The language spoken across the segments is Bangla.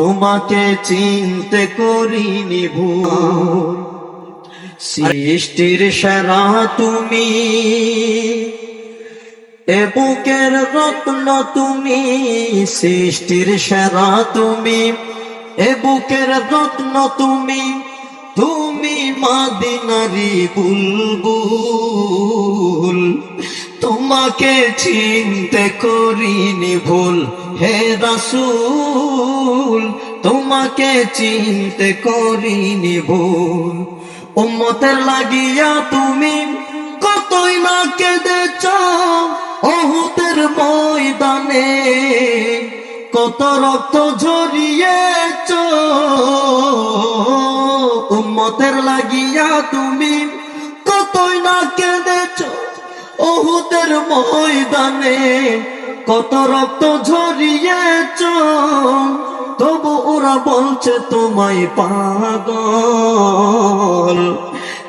তোমাকে চিনতে করিনি ভুল। সৃষ্টির সেরা তুমি, এ বুকের রত্ন তুমি, সৃষ্টির সেরা তুমি, এ বুকের রত্ন তুমি তুমি মাদিনারি বুলবুল। তোমাকে চিনতে করিনি ভুল। হে রাসূল, তোমাকে চিনতে করিনি ভুল। উম্মতের লাগিয়া তুমি কতই না কেঁদেছ অহুতের ময়দানে। কত রক্ত ঝরিয়েছ উম্মতের লাগিয়া তুমি কতই না কেঁদেছ অহুতের ময়দানে। কত রক্ত ঝরিয়েছ তবু ওরা বলছে তোমায় পাগল।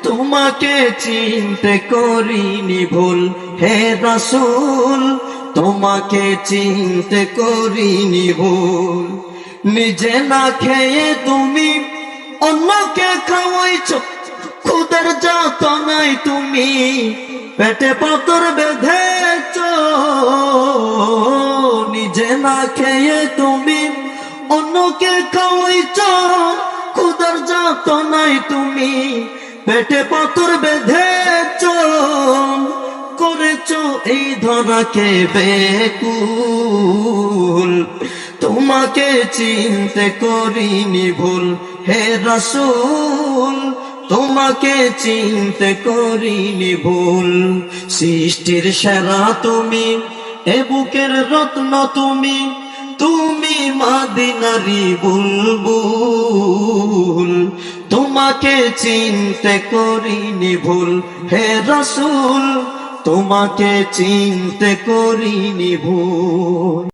তোমাকে চিনতে করিনি ভুল, হে রাসূল। তোমাকে চিনতে করিনি ভুল। নিজে না খেয়ে তুমি অন্যকে খাওয়াইছ, খুদের যত নাই তুমি। পেটে পাতর বেঁধেছ, নিজে না খেয়ে তুমি অন্যকে খাওয়াইছ খুদার যত নাই তুমি পেটে পাথর বেঁধেছ, করেছ এই ধরাকে বেকুল। তোমাকে চিনতে করিনি ভুল, হে রসুল তোমাকে চিনতে করিনি ভুল। সৃষ্টির সেরা তুমি, এ বুকের রত্ন তুমি তুমি মাদিনারি বুলবুল। তোমাকে চিনতে করিনি ভুল, হে রসুল, তোমাকে চিনতে করিনি ভুল।